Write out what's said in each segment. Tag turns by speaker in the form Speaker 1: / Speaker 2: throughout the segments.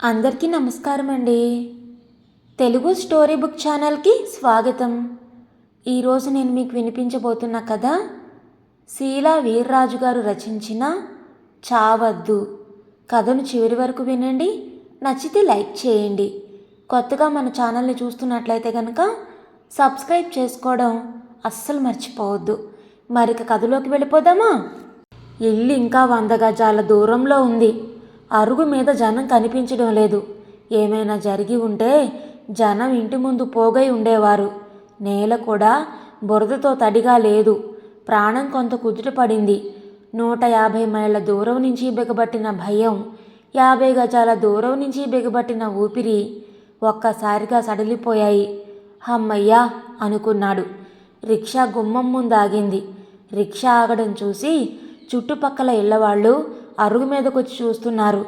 Speaker 1: అందరికీ నమస్కారం అండి తెలుగు స్టోరీ బుక్ ఛానల్కి స్వాగతం. ఈరోజు నేను మీకు వినిపించబోతున్న కథ శీలా వీర్రాజు గారు రచించిన చావద్దు. కథను చివరి వరకు వినండి నచ్చితే లైక్ చేయండి. కొత్తగా మన ఛానల్ని చూస్తున్నట్లయితే కనుక సబ్స్క్రైబ్ చేసుకోవడం అస్సలు మర్చిపోవద్దు. మరిక కథలోకి వెళ్ళిపోదామా? ఇల్లు ఇంకా వంద గజాల దూరంలో ఉంది. అరుగు మీద జనం కనిపించడం లేదు. ఏమైనా జరిగి ఉంటే జనం ఇంటి ముందు పోగై ఉండేవారు. నేల కూడా బురదతో తడిగా లేదు. ప్రాణం కొంత కుదుట పడింది. నూట యాభై మైళ్ళ దూరం నుంచి బిగబట్టిన భయం యాభై గజాల దూరం నుంచి బిగబట్టిన ఊపిరి ఒక్కసారిగా సడలిపోయాయి. హమ్మయ్యా అనుకున్నాడు. రిక్షా గుమ్మం ముందు ఆగింది రిక్షా ఆగడం చూసి చుట్టుపక్కల ఇళ్ళవాళ్ళు అరుగు మీదకొచ్చి చూస్తున్నారు.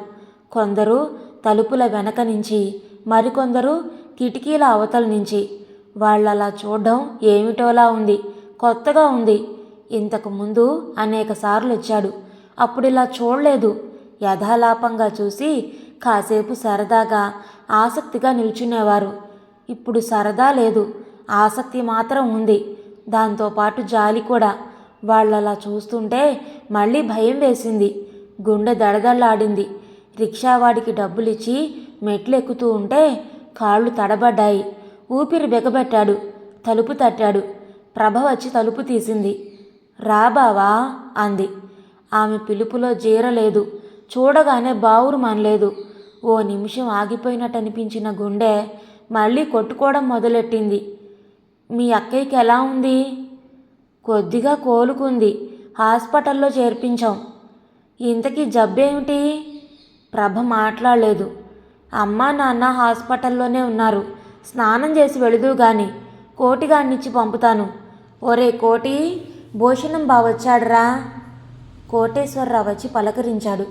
Speaker 1: కొందరు తలుపుల వెనక నుంచి మరికొందరు కిటికీల అవతల నుంచి. వాళ్ళలా చూడడం ఏమిటోలా ఉంది. కొత్తగా ఉంది. ఇంతకు ముందు అనేక సార్లు వచ్చాడు. అప్పుడు ఇలా చూడలేదు. యథాలాపంగా చూసి కాసేపు సరదాగా ఆసక్తిగా నిల్చునేవారు. ఇప్పుడు సరదా లేదు. ఆసక్తి మాత్రం ఉంది. దాంతోపాటు జాలి కూడా. వాళ్ళలా చూస్తుంటే మళ్ళీ భయం వేసింది. గుండె దడదల్లాడింది రిక్షావాడికి డబ్బులిచ్చి మెట్లు ఎక్కుతూ ఉంటే కాళ్ళు తడబడ్డాయి. ఊపిరి బిగబెట్టాడు. తలుపు తట్టాడు. ప్రభ వచ్చి తలుపు తీసింది. రా బావా అంది. ఆమె పిలుపులో జీరలేదు. చూడగానే బావురు మనలేదు. ఓ నిమిషం ఆగిపోయినట్టు అనిపించిన గుండె మళ్ళీ కొట్టుకోవడం మొదలెట్టింది. మీ అక్కయ్యకి ఎలా ఉంది? కొద్దిగా కోలుకుంది. హాస్పిటల్లో చేర్పించాం. ఇంతకీ జబ్బేమిటి? ప్రభ మాట్లాడలేదు. అమ్మ నాన్న హాస్పిటల్లోనే ఉన్నారు. స్నానం చేసి వెళుదు గాని కోటిగాడినిచ్చి పంపుతాను. ఒరే కోటి భూషణం బావొచ్చాడురా కోటేశ్వరరావు వచ్చి పలకరించాడు.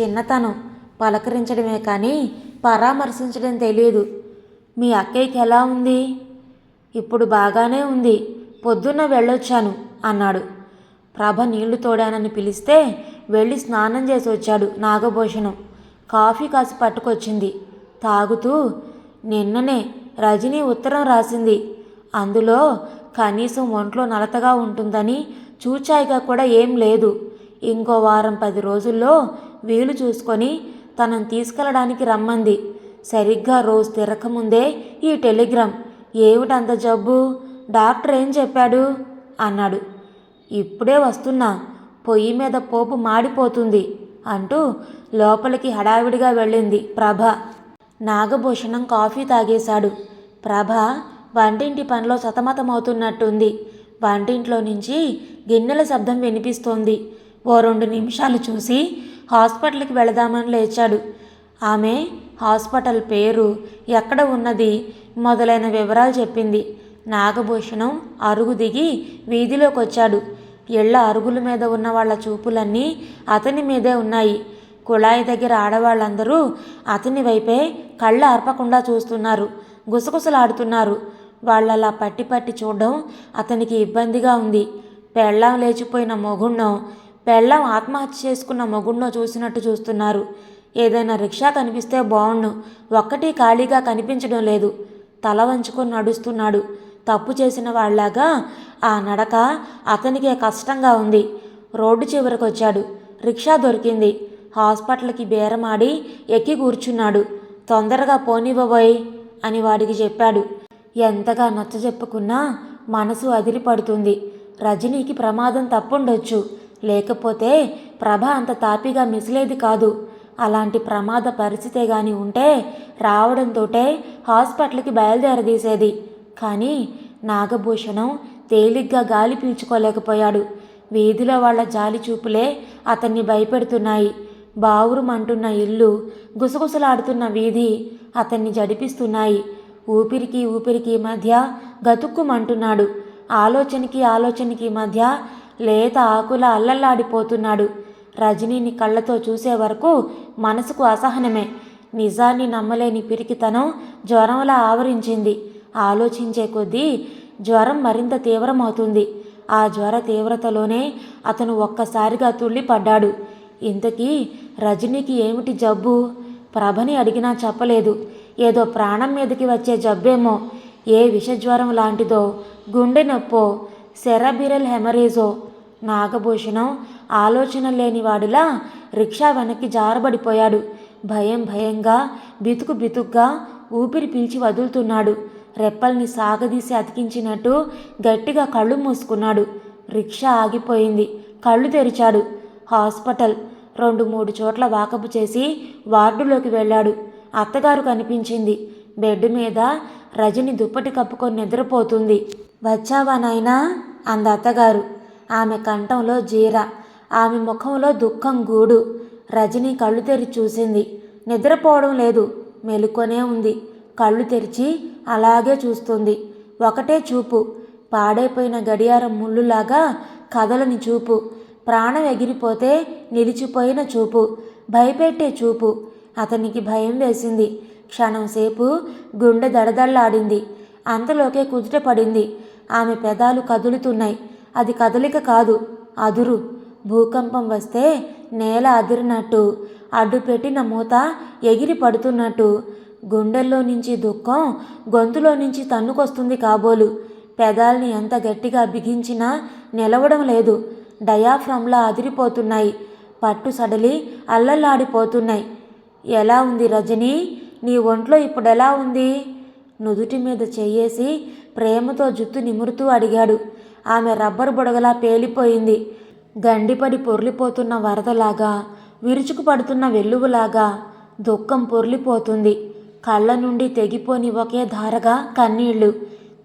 Speaker 1: చిన్నతనం. పలకరించడమే కానీ పరామర్శించడం తెలియదు మీ అక్కయ్యకి ఎలా ఉంది? ఇప్పుడు బాగానే ఉంది. పొద్దున్న వెళ్ళొచ్చాను అన్నాడు. ప్రభ నీళ్ళు తోడానని పిలిస్తే వెళ్ళి స్నానం చేసి వచ్చాడు నాగభూషణం. కాఫీ కాసి పట్టుకొచ్చింది. తాగుతూ నిన్ననే రజని ఉత్తరం రాసింది. అందులో కనీసం ఒంట్లో నలతగా ఉంటుందని చూచాయిగా కూడా ఏం లేదు. ఇంకో వారం పది రోజుల్లో వీలు చూసుకొని తనను తీసుకెళ్ళడానికి రమ్మంది. సరిగ్గా రోజు తిరగకముందే ఈ టెలిగ్రామ్. ఏమిటంత జబ్బు? డాక్టర్ ఏం చెప్పాడు? అన్నాడు. ఇప్పుడే వస్తున్నా. పొయ్యి మీద పోపు మాడిపోతుంది అంటూ లోపలికి హడావిడిగా వెళ్ళింది ప్రభ. నాగభూషణం కాఫీ తాగేశాడు. ప్రభ వంటింటి పనిలో సతమతమవుతున్నట్టుంది. వంటింట్లో నుంచి గిన్నెల శబ్దం వినిపిస్తోంది. ఓ రెండు నిమిషాలు చూసి హాస్పిటల్కి వెళదామని లేచాడు. ఆమె హాస్పిటల్ పేరు ఎక్కడ ఉన్నది మొదలైన వివరాలు చెప్పింది. నాగభూషణం అరుగు దిగి వీధిలోకి వచ్చాడు ఇళ్ళ అరుగుల మీద ఉన్న వాళ్ళ చూపులన్నీ అతని మీదే ఉన్నాయి. కుళాయి దగ్గర ఆడవాళ్ళందరూ అతని వైపే కళ్ళు అర్పకుండా చూస్తున్నారు. గుసగుసలాడుతున్నారు. వాళ్ళలా పట్టి పట్టి చూడడం అతనికి ఇబ్బందిగా ఉంది. పెళ్ళాం లేచిపోయిన మొగుణ్ణో పెళ్ళాం ఆత్మహత్య చేసుకున్న మొగుణ్ణో చూసినట్టు చూస్తున్నారు. ఏదైనా రిక్షా కనిపిస్తే బాగుండు ఒక్కటి ఖాళీగా కనిపించడం లేదు. తల వంచుకొని నడుస్తున్నాడు. తప్పు చేసిన వాళ్ళలాగా ఆ నడక అతనికే కష్టంగా ఉంది. రోడ్డు చివరికి వచ్చాడు రిక్షా దొరికింది. హాస్పిటల్కి బేరమాడి ఎక్కి కూర్చున్నాడు. తొందరగా పోనివ్వబోయ్ అని వాడికి చెప్పాడు. ఎంతగా నచ్చ చెప్పుకున్నా మనసు అదిరిపడుతుంది రజనీకి ప్రమాదం తప్పుండొచ్చు. లేకపోతే ప్రభ అంత తాపిగా మిసిలేది కాదు. అలాంటి ప్రమాద పరిస్థితే గాని ఉంటే రావడంతోటే హాస్పిటల్కి బయలుదేరదీసేది. కానీ నాగభూషణం తేలిగ్గా గాలి పీల్చుకోలేకపోయాడు. వీధిలో వాళ్ళ జాలి చూపులే అతన్ని భయపెడుతున్నాయి. బావురుమంటున్న ఇల్లు గుసగుసలాడుతున్న వీధి అతన్ని జడిపిస్తున్నాయి. ఊపిరికి ఊపిరికి మధ్య గతుక్కుమంటున్నాడు ఆలోచనకి ఆలోచనకి మధ్య లేత ఆకుల అల్లల్లాడిపోతున్నాడు. రజనీని కళ్ళతో చూసే వరకు మనసుకు అసహనమే. నిజాన్ని నమ్మలేని పిరికితనం జ్వరంలా ఆవరించింది. ఆలోచించే కొద్దీ జ్వరం మరింత తీవ్రమవుతుంది. ఆ జ్వర తీవ్రతలోనే అతను ఒక్కసారిగా తుళ్ళిపడ్డాడు. ఇంతకీ రజనీకి ఏమిటి జబ్బు? ప్రభని అడిగినా చెప్పలేదు. ఏదో ప్రాణం మీదకి వచ్చే జబ్బేమో. ఏ విషజ్వరం లాంటిదో? గుండె నొప్పో? సెరబిరల్ హెమరేజో? నాగభూషణం ఆలోచన లేనివాడిలా రిక్షా వెనక్కి జారబడిపోయాడు. భయం భయంగా బితుకు బితుగ్గా ఊపిరి పీల్చి వదులుతున్నాడు. రెప్పల్ని సాగదీసి అతికించినట్టు గట్టిగా కళ్ళు మూసుకున్నాడు. రిక్షా ఆగిపోయింది. కళ్ళు తెరిచాడు. హాస్పిటల్. రెండు మూడు చోట్ల వాకపు చేసి వార్డులోకి వెళ్ళాడు. అత్తగారు కనిపించింది. బెడ్ మీద రజని దుప్పటి కప్పుకొని నిద్రపోతుంది. వచ్చావా నాయనా? అంద అత్తగారు. ఆమె కంఠంలో జీర ఆమె ముఖంలో దుఃఖం గూడు. రజని కళ్ళు తెరిచి చూసింది. నిద్రపోవడం లేదు. మెలుకొనే ఉంది. కళ్ళు తెరిచి అలాగే చూస్తుంది. ఒకటే చూపు. పాడైపోయిన గడియారం ముళ్ళులాగా కదలని చూపు. ప్రాణం ఎగిరిపోతే నిలిచిపోయిన చూపు. భయపెట్టే చూపు. అతనికి భయం వేసింది. క్షణంసేపు గుండె దడదళ్ళాడింది అంతలోకే కుదుట పడింది. ఆమె పెదాలు కదులుతున్నాయి. అది కదలిక కాదు అదురు. భూకంపం వస్తే నేల అదిరినట్టు. అడ్డుపెట్టిన మూత ఎగిరి పడుతున్నట్టు. గుండెల్లో నుంచి దుఃఖం గొంతులో నుంచి తన్నుకొస్తుంది కాబోలు. పెదాల్ని ఎంత గట్టిగా బిగించినా నిలవడం లేదు. డయాఫ్రమ్లా అదిరిపోతున్నాయి. పట్టు సడలి అల్లల్లాడిపోతున్నాయి. ఎలా ఉంది రజని? నీ ఒంట్లో ఇప్పుడు ఎలా ఉంది? నుదుటి మీద చెయ్యేసి ప్రేమతో జుత్తు నిమురుతూ అడిగాడు. ఆమె రబ్బరు బుడగలా పేలిపోయింది. గండిపడి పొర్లిపోతున్న వరదలాగా విరుచుకు పడుతున్న వెల్లువలాగా దుఃఖం పొర్లిపోతుంది. కళ్ళ నుండి తెగిపోని ఒకే ధారగా కన్నీళ్ళు.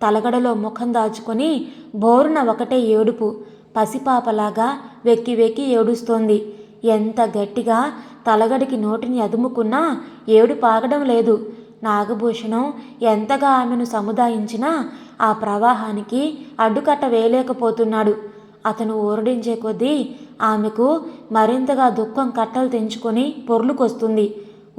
Speaker 1: తలగడలో ముఖం దాచుకొని బోరున ఒకటే ఏడుపు. పసిపాపలాగా వెక్కి వెక్కి ఏడుస్తోంది. ఎంత గట్టిగా తలగడికి నోటిని అదుముకున్నా ఏడు పాగడం లేదు. నాగభూషణం ఎంతగా ఆమెను సముదాయించినా ఆ ప్రవాహానికి అడ్డుకట్ట వేయలేకపోతున్నాడు. అతను ఊరడించే కొద్దీ ఆమెకు మరింతగా దుఃఖం కట్టలు తెంచుకొని పొర్లుకొస్తుంది.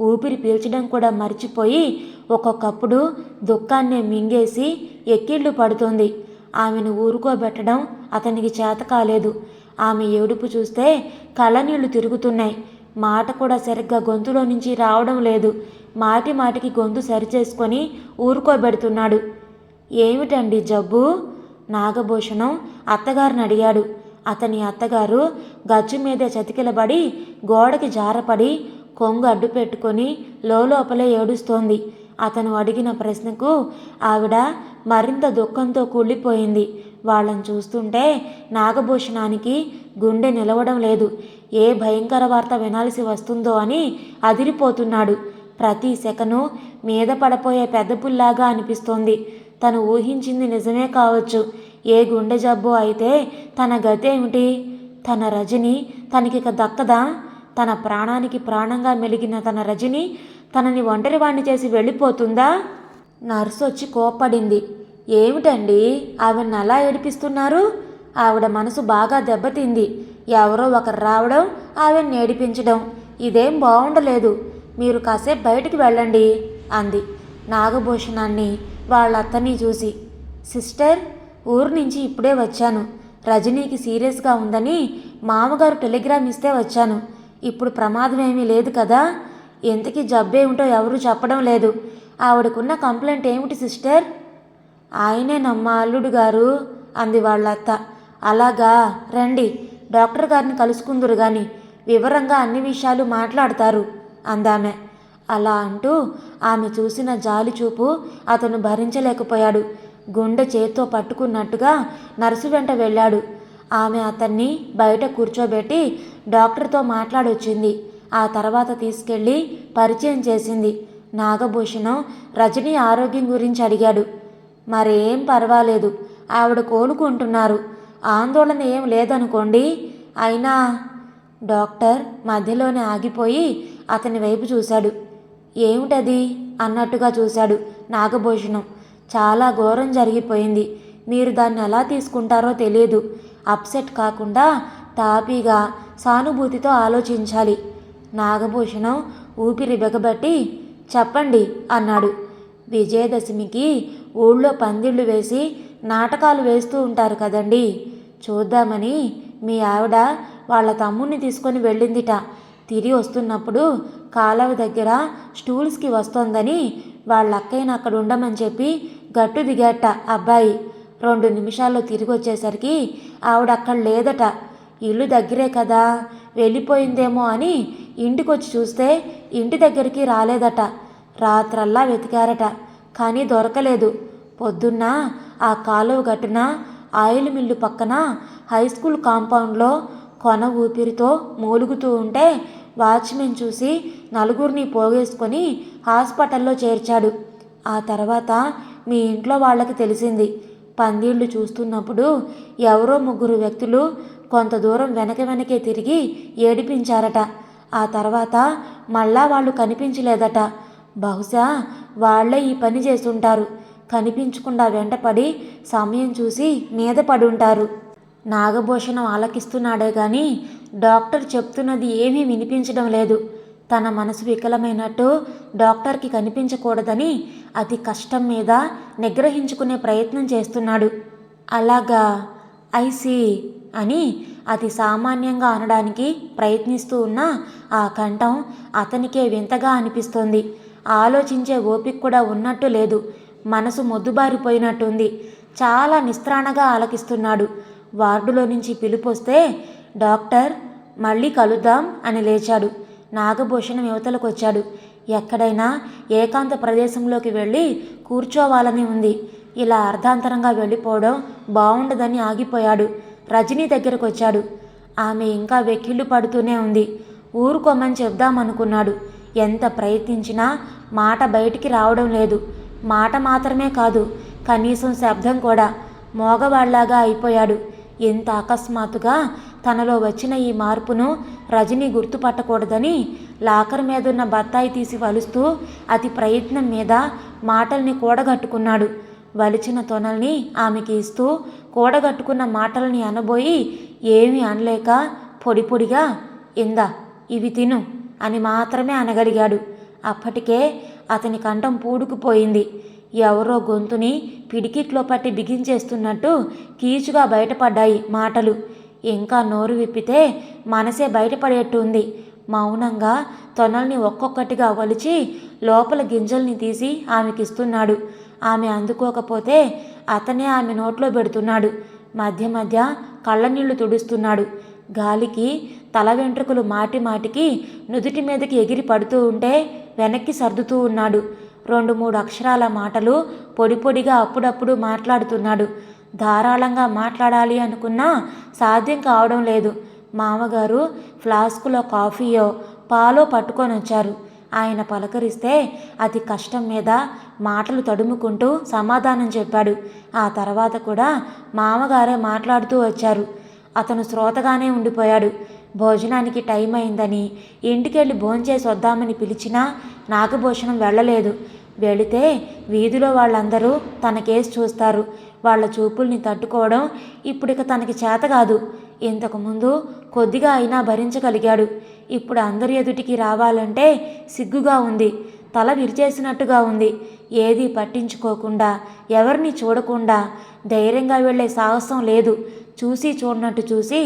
Speaker 1: ఊపిరి పీల్చడం కూడా మర్చిపోయి ఒక్కొక్కప్పుడు దుఃఖాన్నే మింగేసి ఎక్కిళ్ళు పడుతుంది. ఆమెను ఊరుకోబెట్టడం అతనికి చేత కాలేదు. ఆమె ఏడుపు చూస్తే కళ్ళనీళ్ళు తిరుగుతున్నాయి. మాట కూడా సరిగ్గా గొంతులో నుంచి రావడం లేదు. మాటి మాటికి గొంతు సరిచేసుకొని ఊరుకోబెడుతున్నాడు. ఏమిటండి జబ్బు? నాగభూషణం అత్తగారిని అడిగాడు. అతని అత్తగారు గచ్చు మీదే చతికిలబడి గోడకి జారపడి కొంగు అడ్డు పెట్టుకొని లోపలే ఏడుస్తోంది. అతను అడిగిన ప్రశ్నకు ఆవిడ మరింత దుఃఖంతో కూలిపోయింది. వాళ్ళని చూస్తుంటే నాగభూషణానికి గుండె నిలవడం లేదు. ఏ భయంకర వార్త వినాల్సి వస్తుందో అని అదిరిపోతున్నాడు. ప్రతి సెకను మీద పడపోయే పెద్ద పుల్లాగా అనిపిస్తోంది. తను ఊహించింది నిజమే కావచ్చు. ఏ గుండె జబ్బు అయితే తన గతేమిటి? తన రజని తనకిక దక్కదా? తన ప్రాణానికి ప్రాణంగా మెలిగిన తన రజని తనని ఒంటరివాణ్ణి చేసి వెళ్ళిపోతుందా? నర్సు వచ్చి కోప్పడింది. ఏమిటండి? ఆవిడని అలా ఏడిపిస్తున్నారు? ఆవిడ మనసు బాగా దెబ్బతింది. ఎవరో ఒకరు రావడం ఆవిడని ఏడిపించడం ఇదేం బాగుండలేదు మీరు కాసేపు బయటికి వెళ్ళండి అంది నాగభూషణాన్ని వాళ్ళ అత్తని చూసి. సిస్టర్ ఊరు నుంచి ఇప్పుడే వచ్చాను. రజనీకి సీరియస్గా ఉందని మామగారు టెలిగ్రామ్ ఇస్తే వచ్చాను. ఇప్పుడు ప్రమాదం ఏమీ లేదు కదా? ఎంతకీ జబ్బేమిటో ఎవరూ చెప్పడం లేదు. ఆవిడకున్న కంప్లైంట్ ఏమిటి సిస్టర్? ఆయనే నమ్మా అల్లుడు గారు అంది వాళ్ళ అత్త అలాగా? రండి. డాక్టర్ గారిని కలుసుకుందురు గాని వివరంగా అన్ని విషయాలు మాట్లాడతారు అందామె. అలా అంటూ ఆమె చూసిన జాలి చూపు అతను భరించలేకపోయాడు. గుండె చేత్తో పట్టుకున్నట్టుగా నర్సు వెంట వెళ్ళాడు. ఆమె అతన్ని బయట కూర్చోబెట్టి డాక్టర్తో మాట్లాడొచ్చింది. ఆ తర్వాత తీసుకెళ్ళి పరిచయం చేసింది. నాగభూషణం రజనీ ఆరోగ్యం గురించి అడిగాడు. మరేం పర్వాలేదు ఆవిడ కోలుకుంటున్నారు. ఆందోళన ఏం లేదనుకోండి. అయినా డాక్టర్ మధ్యలోనే ఆగిపోయి అతని వైపు చూశాడు. ఏమిటది? అన్నట్టుగా చూశాడు నాగభూషణం. చాలా ఘోరం జరిగిపోయింది. మీరు దాన్ని ఎలా తీసుకుంటారో తెలియదు. అప్సెట్ కాకుండా తాపీగా సానుభూతితో ఆలోచించాలి. నాగభూషణం ఊపిరి బిగబట్టి చెప్పండి అన్నాడు. విజయదశమికి ఊళ్ళో పందిళ్ళు వేసి నాటకాలు వేస్తూ ఉంటారు కదండి. చూద్దామని మీ ఆవిడ వాళ్ళ తమ్ముణ్ణి తీసుకొని వెళ్ళిందిట. తిరిగి వస్తున్నప్పుడు కాలవ దగ్గర స్టూల్స్కి వస్తోందని వాళ్ళ అక్కయ్యను అక్కడ ఉండమని చెప్పి గట్టు దిగేట అబ్బాయి. రెండు నిమిషాల్లో తిరిగి వచ్చేసరికి ఆవిడ అక్కడ లేదట. ఇల్లు దగ్గరే కదా వెళ్ళిపోయిందేమో అని ఇంటికొచ్చి చూస్తే ఇంటి దగ్గరికి రాలేదట. రాత్రల్లా వెతికారట కానీ దొరకలేదు. పొద్దున్న ఆ కాలువ గట్టున ఆయిల్ మిల్లు పక్కన హై స్కూల్ కాంపౌండ్లో కొన ఊపిరితో మూలుగుతూ ఉంటే వాచ్మెన్ చూసి నలుగురిని పోగేసుకొని హాస్పిటల్లో చేర్చాడు. ఆ తర్వాత మీ ఇంట్లో వాళ్ళకి తెలిసింది. పందిళ్ళు చూస్తున్నప్పుడు ఎవరో ముగ్గురు వ్యక్తులు కొంత దూరం వెనక వెనకే తిరిగి ఏడిపించారట. ఆ తర్వాత మళ్ళా వాళ్ళు కనిపించలేదట. బహుశా వాళ్ళే ఈ పని చేస్తుంటారు. కనిపించకుండా వెంటపడి సమయం చూసి మీద పడుంటారు నాగభూషణం ఆలకిస్తున్నాడే గాని డాక్టర్ చెప్తున్నది ఏమీ వినిపించడం లేదు. తన మనసు వికలమైనట్టు డాక్టర్కి కనిపించకూడదని అతి కష్టం మీద నిగ్రహించుకునే ప్రయత్నం చేస్తున్నాడు. అలాగా? ఐసి అని అతి సామాన్యంగా అనడానికి ప్రయత్నిస్తూ ఉన్న ఆ కంఠం అతనికే వింతగా అనిపిస్తోంది. ఆలోచించే ఓపిక కూడా ఉన్నట్టు లేదు. మనసు మొద్దుబారిపోయినట్టుంది. చాలా నిస్త్రాణగా ఆలకిస్తున్నాడు. వార్డులో నుంచి పిలుపొస్తే డాక్టర్ మళ్ళీ కలుద్దాం అని లేచాడు. నాగభూషణం యువతలకు వచ్చాడు ఎక్కడైనా ఏకాంత ప్రదేశంలోకి వెళ్ళి కూర్చోవాలని ఉంది. ఇలా అర్ధాంతరంగా వెళ్ళిపోవడం బాగుండదని ఆగిపోయాడు. రజనీ దగ్గరకు వచ్చాడు ఆమె ఇంకా వెక్కిళ్ళు పడుతూనే ఉంది. ఊరుకోమని చెప్దామనుకున్నాడు. ఎంత ప్రయత్నించినా మాట బయటికి రావడం లేదు. మాట మాత్రమే కాదు కనీసం శబ్దం కూడా. మోగవాళ్ళాగా అయిపోయాడు. ఎంత అకస్మాత్తుగా తనలో వచ్చిన ఈ మార్పును రజని గుర్తుపట్టకూడదని లాకర్ మీదున్న బత్తాయి తీసి వలుస్తూ అతి ప్రయత్నం మీద మాటల్ని కూడగట్టుకున్నాడు. వలిచిన తొనల్ని ఆమెకి ఇస్తూ కూడగట్టుకున్న మాటల్ని అనబోయి ఏమీ అనలేక పొడి పొడిగా ఇందా ఇవి తిను అని మాత్రమే అనగలిగాడు. అప్పటికే అతని కంఠం పూడుకుపోయింది. ఎవరో గొంతుని పిడికిట్లో పట్టి బిగించేస్తున్నట్టు కీచుగా బయటపడ్డాయి మాటలు. ఇంకా నోరు విప్పితే మనసే బయటపడేట్టు ఉంది మౌనంగా తొనల్ని ఒక్కొక్కటిగా వలిచి లోపల గింజల్ని తీసి ఆమెకిస్తున్నాడు. ఆమె అందుకోకపోతే అతనే ఆమె నోట్లో పెడుతున్నాడు. మధ్య మధ్య కళ్ళనీళ్ళు తుడుస్తున్నాడు. గాలికి తల వెంట్రుకలు మాటి మాటికి నుదుటి మీదకి ఎగిరి పడుతూ ఉంటే వెనక్కి సర్దుతూ ఉన్నాడు. రెండు మూడు అక్షరాల మాటలు పొడి పొడిగా అప్పుడప్పుడు మాట్లాడుతున్నాడు. ధారాళంగా మాట్లాడాలి అనుకున్నా సాధ్యం కావడం లేదు. మామగారు ఫ్లాస్కులో కాఫీయో పాలో పట్టుకొని వచ్చారు. ఆయన పలకరిస్తే అతి కష్టం మీద మాటలు తడుముకుంటూ సమాధానం చెప్పాడు. ఆ తర్వాత కూడా మామగారే మాట్లాడుతూ వచ్చారు. అతను శ్రోతగానే ఉండిపోయాడు. భోజనానికి టైం అయిందని ఇంటికెళ్ళి భోంచేసి వద్దామని పిలిచినా నాగభూషణం వెళ్ళలేదు. వెళితే వీధిలో వాళ్ళందరూ తన కేసు చూస్తారు. వాళ్ళ చూపుల్ని తట్టుకోవడం ఇప్పుడిక తనకి చేత కాదు. ఇంతకుముందు కొద్దిగా అయినా భరించగలిగాడు. ఇప్పుడు అందరి ఎదుటికి రావాలంటే సిగ్గుగా ఉంది. తల విరిచేసినట్టుగా ఉంది. ఏది పట్టించుకోకుండా ఎవరిని చూడకుండా ధైర్యంగా వెళ్ళే సాహసం లేదు. చూసి చూడనట్టు చూసి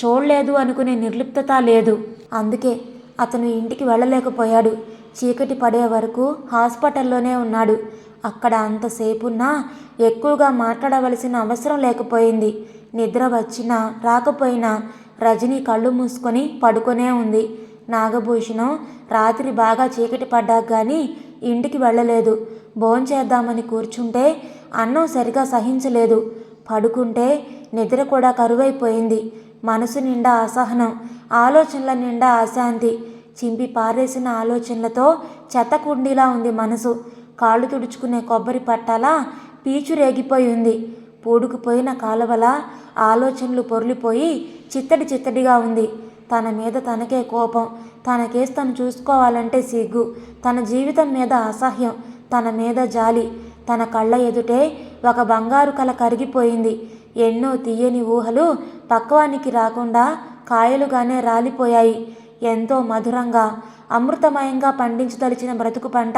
Speaker 1: చూడలేదు అనుకునే నిర్లిప్తత లేదు. అందుకే అతను ఇంటికి వెళ్ళలేకపోయాడు. చీకటి పడే వరకు హాస్పిటల్లోనే ఉన్నాడు. అక్కడ అంతసేపున్నా ఎక్కువగా మాట్లాడవలసిన అవసరం లేకపోయింది. నిద్ర వచ్చినా రాకపోయినా రజని కళ్ళు మూసుకొని పడుకొనే ఉంది. నాగభూషణం రాత్రి బాగా చీకటి పడ్డాక కానీ ఇంటికి వెళ్ళలేదు. భోంచేద్దామని కూర్చుంటే అన్నం సరిగా సహించలేదు. పడుకుంటే నిద్ర కూడా కరువైపోయింది. మనసు నిండా అసహనం ఆలోచనల నిండా అశాంతి. చింపి పారేసిన ఆలోచనలతో చెత్త కుండీలా ఉంది మనసు. కాళ్ళు తుడుచుకునే కొబ్బరి పట్టాలా పీచు రేగిపోయి ఉంది. పూడుకుపోయిన కాలువల ఆలోచనలు పొర్లిపోయి చిత్తడి చిత్తడిగా ఉంది. తన మీద తనకే కోపం. తన కేసు తను చూసుకోవాలంటే సిగ్గు. తన జీవితం మీద అసహ్యం. తన మీద జాలి. తన కళ్ళ ఎదుటే ఒక బంగారు కల కరిగిపోయింది. ఎన్నో తీయని ఊహలు పక్వానికి రాకుండా కాయలుగానే రాలిపోయాయి. ఎంతో మధురంగా అమృతమయంగా పండించదలిచిన బ్రతుకు పంట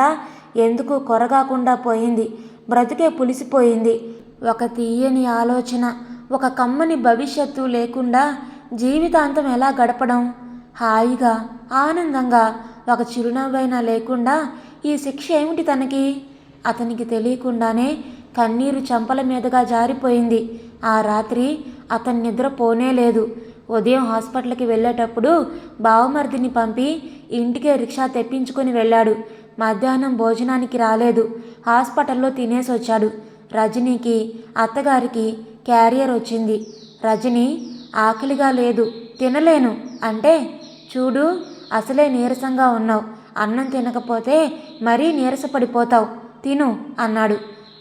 Speaker 1: ఎందుకు కొరగాకుండా పోయింది? బ్రతుకే పులిసిపోయింది. ఒక తీయని ఆలోచన ఒక కమ్మని భవిష్యత్తు లేకుండా జీవితాంతం ఎలా గడపడం? హాయిగా ఆనందంగా ఒక చిరునవ్వైనా లేకుండా ఈ శిక్ష ఏమిటి తనకి? అతనికి తెలియకుండానే కన్నీరు చెంపల మీదుగా జారిపోయింది. ఆ రాత్రి అతని నిద్ర పోనే లేదు ఉదయం హాస్పిటల్కి వెళ్ళేటప్పుడు బావమర్దిని పంపి ఇంటికే రిక్షా తెప్పించుకొని వెళ్ళాడు. మధ్యాహ్నం భోజనానికి రాలేదు. హాస్పిటల్లో తినేసి వచ్చాడు. రజనీకి అత్తగారికి క్యారియర్ వచ్చింది. రజని ఆకలిగా లేదు తినలేను అంటే చూడు అసలే నీరసంగా ఉన్నావు. అన్నం తినకపోతే మరీ నీరసపడిపోతావు. తిను అన్నాడు.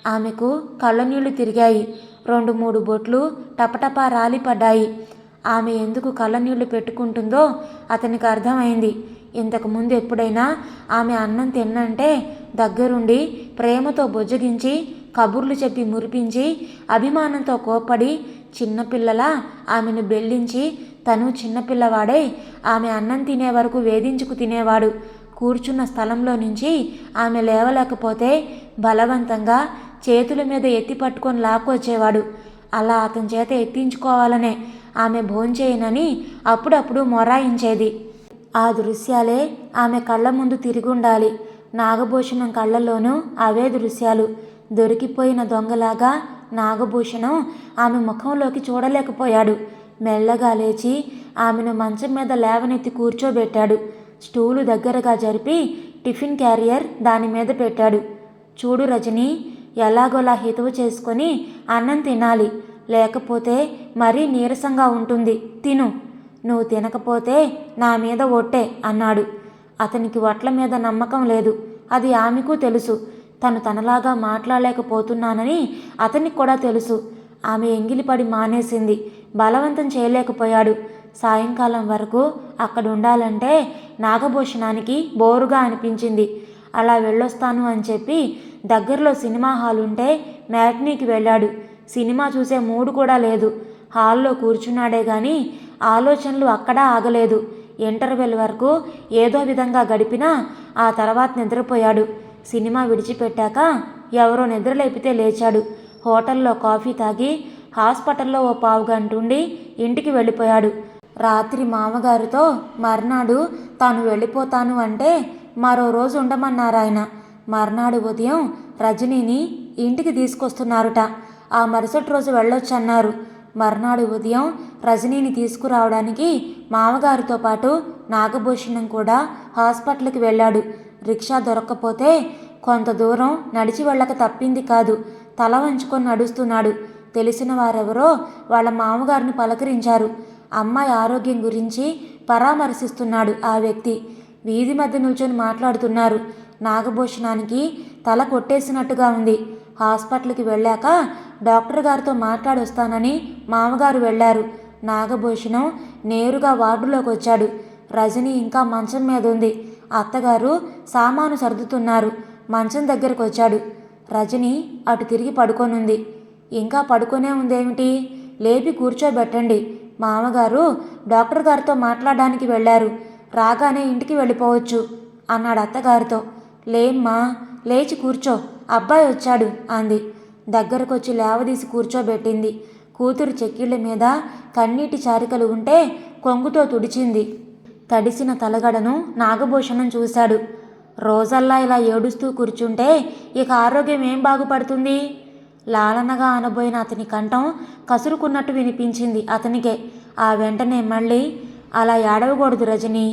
Speaker 1: ఆమెకు కళ్ళనీళ్ళు తిరిగాయి. రెండు మూడు బొట్లు టపటపా రాలిపడ్డాయి ఆమె ఎందుకు కళ్ళనీళ్ళు పెట్టుకుంటుందో అతనికి అర్థమైంది. ఇంతకు ముందు ఎప్పుడైనా ఆమె అన్నం తిన్నంటే దగ్గరుండి ప్రేమతో బుజ్జగించి కబుర్లు చెప్పి మురిపించి అభిమానంతో కోప్పడి చిన్నపిల్లలా ఆమెను బెల్లించి తను చిన్నపిల్లవాడై ఆమె అన్నం తినే వరకు వేధించుకు తినేవాడు. కూర్చున్న స్థలంలో నుంచి ఆమె లేవలేకపోతే బలవంతంగా చేతుల మీద ఎత్తి పట్టుకొని లాక్కొచ్చేవాడు. అలా అతని చేత ఎత్తించుకోవాలనే ఆమె భోంచేయనని అప్పుడప్పుడు మొరాయించేది. ఆ దృశ్యాలే ఆమె కళ్ళ ముందు తిరిగుండాలి. నాగభూషణం కళ్ళల్లోనూ అవే దృశ్యాలు. దొరికిపోయిన దొంగలాగా నాగభూషణం ఆమె ముఖంలోకి చూడలేకపోయాడు. మెల్లగా లేచి ఆమెను మంచం మీద లేవనెత్తి కూర్చోబెట్టాడు. స్టూలు దగ్గరగా జరిపి టిఫిన్ క్యారియర్ దాని మీద పెట్టాడు. చూడు రజని ఎలాగోలా హితవు చేసుకొని అన్నం తినాలి. లేకపోతే మరీ నీరసంగా ఉంటుంది. తిను. నువ్వు తినకపోతే నా మీద ఒట్టే అన్నాడు. అతనికి వట్ల మీద నమ్మకం లేదు. అది ఆమెకు తెలుసు. తను తనలాగా మాట్లాడలేకపోతున్నానని అతనికి కూడా తెలుసు. ఆమె ఎంగిలిపడి మానేసింది. బలవంతం చేయలేకపోయాడు. సాయంకాలం వరకు అక్కడ ఉండాలంటే నాగభూషణానికి బోరుగా అనిపించింది. అలా వెళ్ళొస్తాను అని చెప్పి దగ్గరలో సినిమా హాల్ ఉంటే మ్యాట్నీకి వెళ్ళాడు. సినిమా చూసే మూడు కూడా లేదు. హాల్లో కూర్చున్నాడే కానీ ఆలోచనలు అక్కడా ఆగలేదు. ఇంటర్వెల్ వరకు ఏదో విధంగా గడిపినా ఆ తర్వాత నిద్రపోయాడు. సినిమా విడిచిపెట్టాక ఎవరో నిద్రలేపితే లేచాడు. హోటల్లో కాఫీ తాగి హాస్పిటల్లో ఓ పావు గంట ఉండి ఇంటికి వెళ్ళిపోయాడు. రాత్రి మామగారితో మర్నాడు తాను వెళ్ళిపోతాను అంటే మరో రోజు ఉండమన్నారాయన. మర్నాడు ఉదయం రజనీని ఇంటికి తీసుకొస్తున్నారుట. ఆ మరుసటి రోజు వెళ్ళొచ్చన్నారు. మర్నాడు ఉదయం రజనీని తీసుకురావడానికి మామగారితో పాటు నాగభూషణం కూడా హాస్పిటల్కి వెళ్ళాడు. రిక్షా దొరక్కపోతే కొంత దూరం నడిచి వెళ్ళక తప్పింది కాదు. తల వంచుకొని నడుస్తున్నాడు. తెలిసిన వారెవరో వాళ్ళ మామగారిని పలకరించారు. అమ్మాయి ఆరోగ్యం గురించి పరామర్శిస్తున్నాడు ఆ వ్యక్తి. వీధి మధ్య నిల్చొని మాట్లాడుతున్నారు. నాగభూషణానికి తల కొట్టేసినట్టుగా ఉంది. హాస్పిటల్కి వెళ్ళాక డాక్టర్ గారితో మాట్లాడొస్తానని మామగారు వెళ్ళారు నాగభూషణం నేరుగా వార్డులోకి వచ్చాడు రజని ఇంకా మంచం మీద ఉంది అత్తగారు సామాను సర్దుతున్నారు. మంచం దగ్గరకు వచ్చాడు రజని అటు తిరిగి పడుకొనుంది. ఇంకా పడుకొనే ఉందేమిటి? లేపి కూర్చోబెట్టండి. మామగారు డాక్టర్ గారితో మాట్లాడడానికి వెళ్ళారు రాగానే ఇంటికి వెళ్ళిపోవచ్చు అన్నాడు అత్తగారితో. లేమ్మా లేచి కూర్చో. అబ్బాయి వచ్చాడు అంది. దగ్గరకొచ్చి లేవదీసి కూర్చోబెట్టింది. కూతురు చెక్కిళ్ళ మీద కన్నీటి చారికలు ఉంటే కొంగుతో తుడిచింది. తడిసిన తలగడను నాగభూషణం చూశాడు. రోజల్లా ఇలా ఏడుస్తూ కూర్చుంటే ఇక ఆరోగ్యం ఏం బాగుపడుతుంది? లాలనగా అనబోయిన అతని కంఠం కసురుకున్నట్టు వినిపించింది అతనికే. ఆ వెంటనే మళ్ళీ అలా ఏడవకూడదు రజని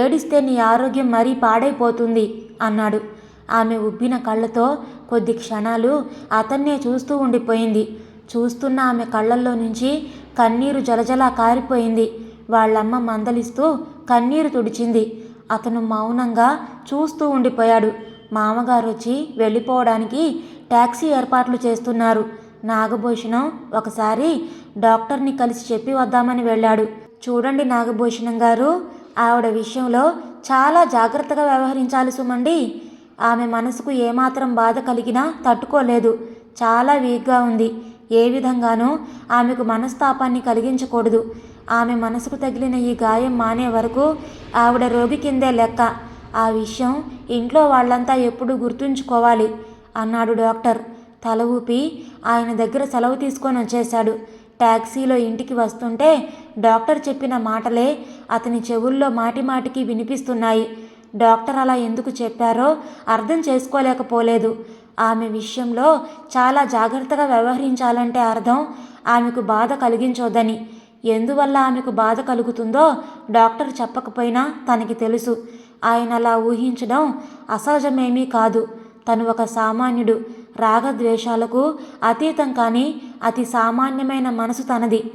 Speaker 1: ఏడిస్తే నీ ఆరోగ్యం మరీ పాడైపోతుంది అన్నాడు. ఆమె ఉబ్బిన కళ్ళతో కొద్ది క్షణాలు అతన్నే చూస్తూ ఉండిపోయింది. చూస్తున్న ఆమె కళ్ళల్లో నుంచి కన్నీరు జలజలా కారిపోయింది. వాళ్ళమ్మ మందలిస్తూ కన్నీరు తుడిచింది. అతను మౌనంగా చూస్తూ ఉండిపోయాడు. మామగారు వచ్చి వెళ్ళిపోవడానికి ట్యాక్సీ ఏర్పాట్లు చేస్తున్నారు. నాగభూషణం ఒకసారి డాక్టర్ని కలిసి చెప్పి వద్దామని వెళ్ళాడు. చూడండి నాగభూషణం గారు ఆవిడ విషయంలో చాలా జాగ్రత్తగా వ్యవహరించాలి సుమండి. ఆమె మనసుకు ఏమాత్రం బాధ కలిగినా తట్టుకోలేదు. చాలా వీక్గా ఉంది. ఏ విధంగానూ ఆమెకు మనస్తాపాన్ని కలిగించకూడదు. ఆమె మనసుకు తగిలిన ఈ గాయం మానే వరకు ఆవిడ రోగి కిందే లెక్క. ఆ విషయం ఇంట్లో వాళ్ళంతా ఎప్పుడూ గుర్తుంచుకోవాలి అన్నాడు డాక్టర్. తల ఊపి ఆయన దగ్గర సెలవు తీసుకొని వచ్చేశాడు. ట్యాక్సీలో ఇంటికి వస్తుంటే డాక్టర్ చెప్పిన మాటలే అతని చెవుల్లో మాటి మాటికి వినిపిస్తున్నాయి. డాక్టర్ అలా ఎందుకు చెప్పారో అర్థం చేసుకోలేకపోలేదు. ఆమె విషయంలో చాలా జాగ్రత్తగా వ్యవహరించాలంటే అర్థం ఆమెకు బాధ కలిగించొద్దని. ఎందువల్ల ఆమెకు బాధ కలుగుతుందో డాక్టర్ చెప్పకపోయినా తనకి తెలుసు. ఆయన అలా ఊహించడం అసహజమేమీ కాదు. తను ఒక సామాన్యుడు. రాగద్వేషాలకు అతీతం కానీ అతి సామాన్యమైన మనసు తనది.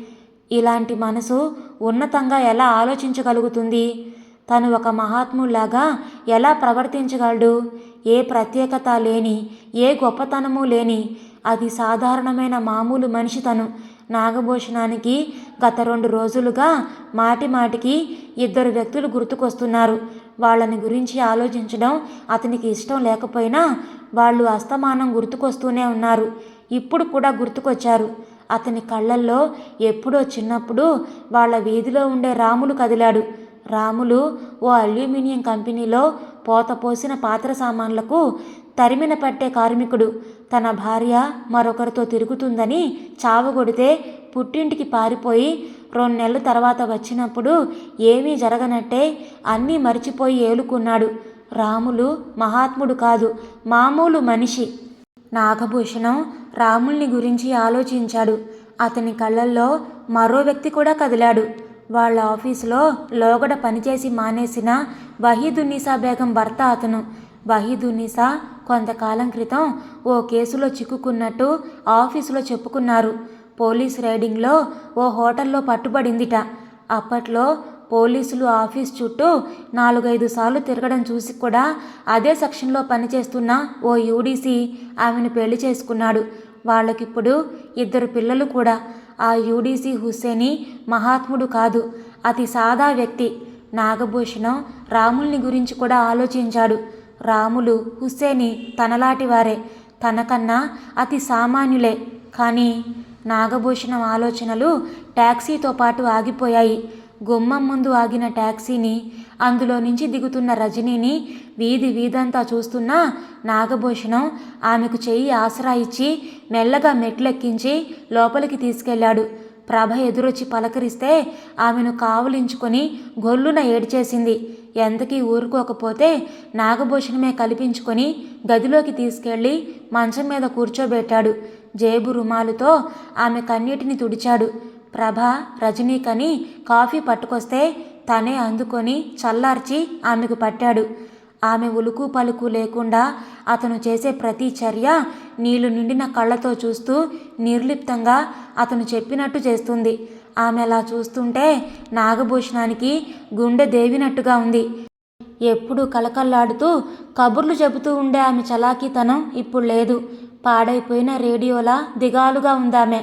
Speaker 1: ఇలాంటి మనసు ఉన్నతంగా ఎలా ఆలోచించగలుగుతుంది? తను ఒక మహాత్ములాగా ఎలా ప్రవర్తించగలడు? ఏ ప్రత్యేకత లేని ఏ గొప్పతనము లేని అది సాధారణమైన మామూలు మనిషి తను. నాగభూషణానికి గత రెండు రోజులుగా మాటి మాటికి ఇద్దరు వ్యక్తులు గుర్తుకొస్తున్నారు. వాళ్ళని గురించి ఆలోచించడం అతనికి ఇష్టం లేకపోయినా వాళ్ళు అస్తమానం గుర్తుకొస్తూనే ఉన్నారు. ఇప్పుడు కూడా గుర్తుకొచ్చారు. అతని కళ్ళల్లో ఎప్పుడో చిన్నప్పుడు వాళ్ళ వీధిలో ఉండే రాములు కదిలాడు. రాములు ఓ అల్యూమినియం కంపెనీలో పోత పోసిన పాత్ర సామాన్లకు తరిమిన పట్టే కార్మికుడు. తన భార్య మరొకరితో తిరుగుతుందని చావగొడితే పుట్టింటికి పారిపోయి రెండు నెలల తర్వాత వచ్చినప్పుడు ఏమీ జరగనట్టే అన్నీ మర్చిపోయి ఏలుకున్నాడు. రాములు మహాత్ముడు కాదు మామూలు మనిషి. నాగభూషణం రాముల్ని గురించి ఆలోచించాడు. అతని కళ్ళల్లో మరో వ్యక్తి కూడా కదిలాడు. వాళ్ళ ఆఫీసులో లోగడ పనిచేసి మానేసిన వహీదున్నీసా బేగం భర్త అతను. వహీదున్నీసా కొంతకాలం క్రితం ఓ కేసులో చిక్కుకున్నట్టు ఆఫీసులో చెప్పుకున్నారు. పోలీస్ రైడింగ్లో ఓ హోటల్లో పట్టుబడిందిట. అప్పట్లో పోలీసులు ఆఫీస్ చుట్టూ నాలుగైదు సార్లు తిరగడం చూసి కూడా అదే సెక్షన్లో పనిచేస్తున్న ఓ యూడీసీ ఆమెను పెళ్ళి చేసుకున్నాడు. వాళ్ళకిప్పుడు ఇద్దరు పిల్లలు కూడా. ఆ యూడీసీ హుస్సేని మహాత్ముడు కాదు. అతి సాదా వ్యక్తి. నాగభూషణం రాముల్ని గురించి కూడా ఆలోచించాడు. రాములు హుస్సేని తనలాటివారే తనకన్నా అతి సామాన్యులే. కానీ నాగభూషణం ఆలోచనలు ట్యాక్సీతో పాటు ఆగిపోయాయి. గుమ్మం ముందు ఆగిన ట్యాక్సీని అందులో నుంచి దిగుతున్న రజనీని వీధి వీధంతా చూస్తున్న నాగభూషణం ఆమెకు చెయ్యి ఆసరా ఇచ్చి మెల్లగా మెట్లెక్కించి లోపలికి తీసుకెళ్ళాడు. ప్రభ ఎదురొచ్చి పలకరిస్తే ఆమెను కావులించుకొని గొల్లున ఏడ్చేసింది. ఎంతకీ ఊరుకోకపోతే నాగభూషణమే కల్పించుకొని గదిలోకి తీసుకెళ్ళి మంచం మీద కూర్చోబెట్టాడు. జేబు రుమాలుతో ఆమె కన్నీటిని తుడిచాడు. ప్రభ రజనీకని కాఫీ పట్టుకొస్తే తనే అందుకొని చల్లార్చి ఆమెకు పట్టాడు. ఆమె ఉలుకు పలుకు లేకుండా అతను చేసే ప్రతి చర్య నీళ్ళు నిండిన కళ్ళతో చూస్తూ నిర్లిప్తంగా అతను చెప్పినట్టు చేస్తుంది. ఆమె అలా చూస్తుంటే నాగభూషణానికి గుండె దేవినట్టుగా ఉంది. ఎప్పుడు కలకల్లాడుతూ కబుర్లు చెబుతూ ఉండే ఆమె చలాకీతనం ఇప్పుడు లేదు. పాడైపోయిన రేడియోలా దిగాలుగా ఉందామె.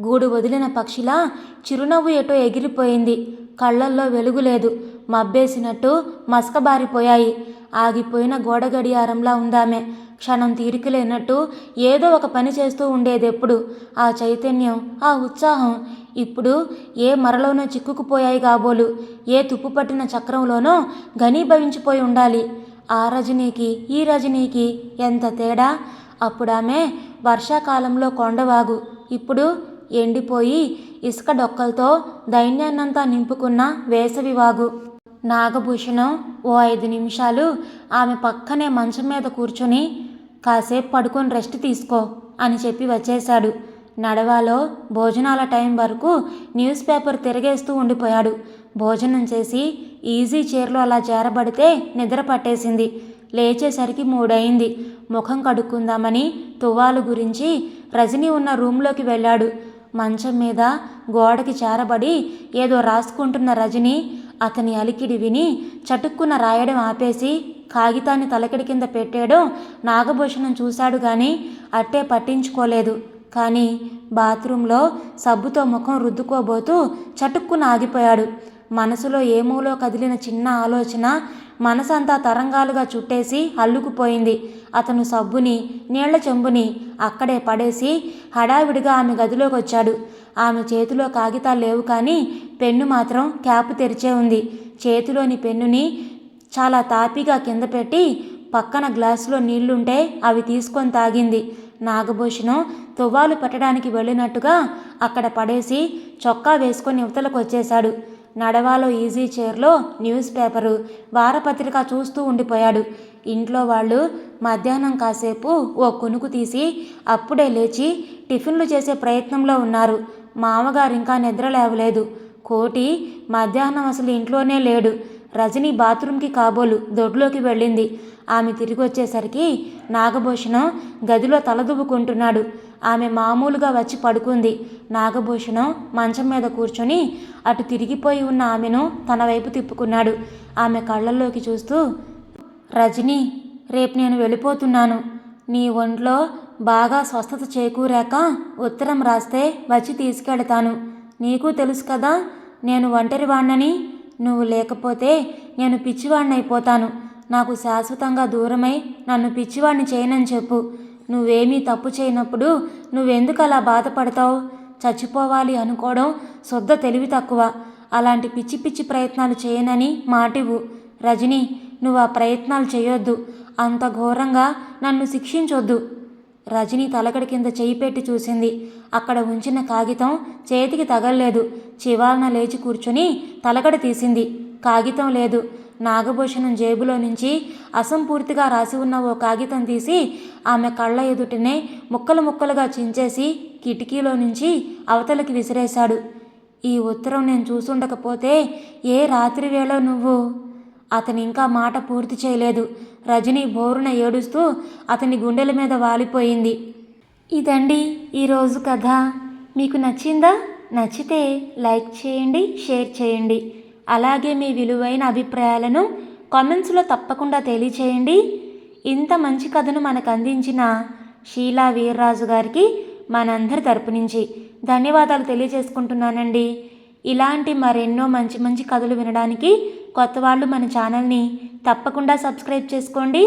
Speaker 1: గూడు వదిలిన పక్షిలా చిరునవ్వు ఎటో ఎగిరిపోయింది. కళ్ళల్లో వెలుగు లేదు. మబ్బేసినట్టు మసకబారిపోయాయి. ఆగిపోయిన గోడ గడియారంలా ఉందామె. క్షణం తీరిక లేనట్టు ఏదో ఒక పని చేస్తూ ఉండేదెప్పుడు. ఆ చైతన్యం ఆ ఉత్సాహం ఇప్పుడు ఏ మరలోనో చిక్కుకుపోయాయి కాబోలు. ఏ తుప్పు పట్టిన చక్రంలోనో ఘనీభవించిపోయి ఉండాలి. ఆ రజనీకి ఈ రజనీకి ఎంత తేడా? అప్పుడామె వర్షాకాలంలో కొండవాగు. ఇప్పుడు ఎండిపోయి ఇసుక డొక్కలతో దైన్యాన్నంతా నింపుకున్న వేసవివాగు నాగభూషణం ఓ ఐదు నిమిషాలు ఆమె పక్కనే మంచం మీద కూర్చుని కాసేపు పడుకొని రెస్ట్ తీసుకో అని చెప్పి వచ్చేశాడు. నడవాలో భోజనాల టైం వరకు న్యూస్ పేపర్ తిరగేస్తూ ఉండిపోయాడు. భోజనం చేసి ఈజీ చైర్లో అలా చేరబడితే నిద్ర పట్టేసింది. లేచేసరికి మూడయింది. ముఖం కడుక్కుందామని తువ్వాలు గురించి రజని ఉన్న రూంలోకి వెళ్ళాడు. మంచం మీద గోడకి చేరబడి ఏదో రాసుకుంటున్న రజని అతని అలికిడి విని చటుక్కున రాయడం ఆపేసి కాగితాన్ని తలకిడి కింద పెట్టేయడం నాగభూషణం చూశాడు కానీ అట్టే పట్టించుకోలేదు. కానీ బాత్రూంలో సబ్బుతో ముఖం రుద్దుకోబోతూ చటుక్కున ఆగిపోయాడు. మనసులో ఏమూలో కదిలిన చిన్న ఆలోచన మనసంతా తరంగాలుగా చుట్టేసి అల్లుకుపోయింది. అతను సబ్బుని నీళ్ళ చెంబుని అక్కడే పడేసి హడావిడిగా ఆమె గదిలోకి వచ్చాడు ఆమె చేతిలో కాగితాలు లేవు కానీ పెన్ను మాత్రం క్యాప్ తెరిచే ఉంది. చేతిలోని పెన్నుని చాలా తాపీగా కింద పెట్టి పక్కన గ్లాసులో నీళ్ళుంటే అవి తీసుకొని తాగింది. నాగభూషణం తువ్వాలు పెట్టడానికి వెళ్ళినట్టుగా అక్కడ పడేసి చొక్కా వేసుకొని యువతలకు వచ్చేశాడు నడవాలో ఈజీ చైర్లో న్యూస్ పేపరు వారపత్రిక చూస్తూ ఉండిపోయాడు. ఇంట్లో వాళ్ళు మధ్యాహ్నం కాసేపు ఓ కునుకు తీసి అప్పుడే లేచి టిఫిన్లు చేసే ప్రయత్నంలో ఉన్నారు. మామగారు ఇంకా నిద్ర లేవలేదు. కోటి మధ్యాహ్నం అసలు ఇంట్లోనే లేడు. రజని బాత్రూమ్కి కాబోలు దొడ్లోకి వెళ్ళింది. ఆమె తిరిగి వచ్చేసరికి నాగభూషణం గదిలో తలదువ్వుకుంటున్నాడు. ఆమె మామూలుగా వచ్చి పడుకుంది. నాగభూషణం మంచం మీద కూర్చొని అటు తిరిగిపోయి ఉన్న ఆమెను తన వైపు తిప్పుకున్నాడు. ఆమె కళ్ళల్లోకి చూస్తూ రజని రేపు నేను వెళ్ళిపోతున్నాను. నీ ఒంట్లో బాగా స్వస్థత చేకూరాక ఉత్తరం రాస్తే వచ్చి తీసుకెళ్తాను. నీకు తెలుసు కదా నేను ఒంటరి వాణ్ణని నువ్వు లేకపోతే నేను పిచ్చివాణ్ణైపోతాను. నాకు శాశ్వతంగా దూరమై నన్ను పిచ్చివాణ్ణి చేయనని చెప్పు. నువ్వేమీ తప్పు చేయనప్పుడు నువ్వెందుకు అలా బాధపడతావు? చచ్చిపోవాలి అనుకోవడం శుద్ధ తెలివి తక్కువ. అలాంటి పిచ్చి పిచ్చి ప్రయత్నాలు చేయనని మాటివు రజని నువ్వు ఆ ప్రయత్నాలు చేయొద్దు. అంత ఘోరంగా నన్ను శిక్షించొద్దు. రజని తలకడి కింద చేయి పెట్టి చూసింది. అక్కడ ఉంచిన కాగితం చేతికి తగల్లేదు. చివాలన లేచి కూర్చొని తలకడ తీసింది. కాగితం లేదు. నాగభూషణం జేబులో నుంచి అసంపూర్తిగా రాసి ఉన్న ఓ కాగితం తీసి ఆమె కళ్ళ ఎదుటనే ముక్కలు ముక్కలుగా చించేసి కిటికీలో నుంచి అవతలకి విసిరేశాడు. ఈ ఉత్తరం నేను చూసుండకపోతే ఏ రాత్రి వేళ నువ్వు? అతని ఇంకా మాట పూర్తి చేయలేదు. రజని బోరున ఏడుస్తూ అతని గుండెల మీద వాలిపోయింది. ఇదండి ఈరోజు కథ. మీకు నచ్చిందా? నచ్చితే లైక్ చేయండి షేర్ చేయండి. అలాగే మీ విలువైన అభిప్రాయాలను కామెంట్స్లో తప్పకుండా తెలియచేయండి. ఇంత మంచి కథను మనకు అందించిన షీలా వీర్రాజు గారికి మనందరి తరపు నుంచి ధన్యవాదాలు తెలియజేసుకుంటున్నానండి. ఇలాంటి మరెన్నో మంచి మంచి కథలు వినడానికి కొత్త వాళ్ళు మన ఛానల్ని తప్పకుండా సబ్స్క్రైబ్ చేసుకోండి.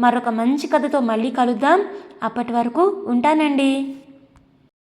Speaker 1: మరొక మంచి కథతో మళ్ళీ కలుద్దాం. అప్పటి వరకు ఉంటానండి.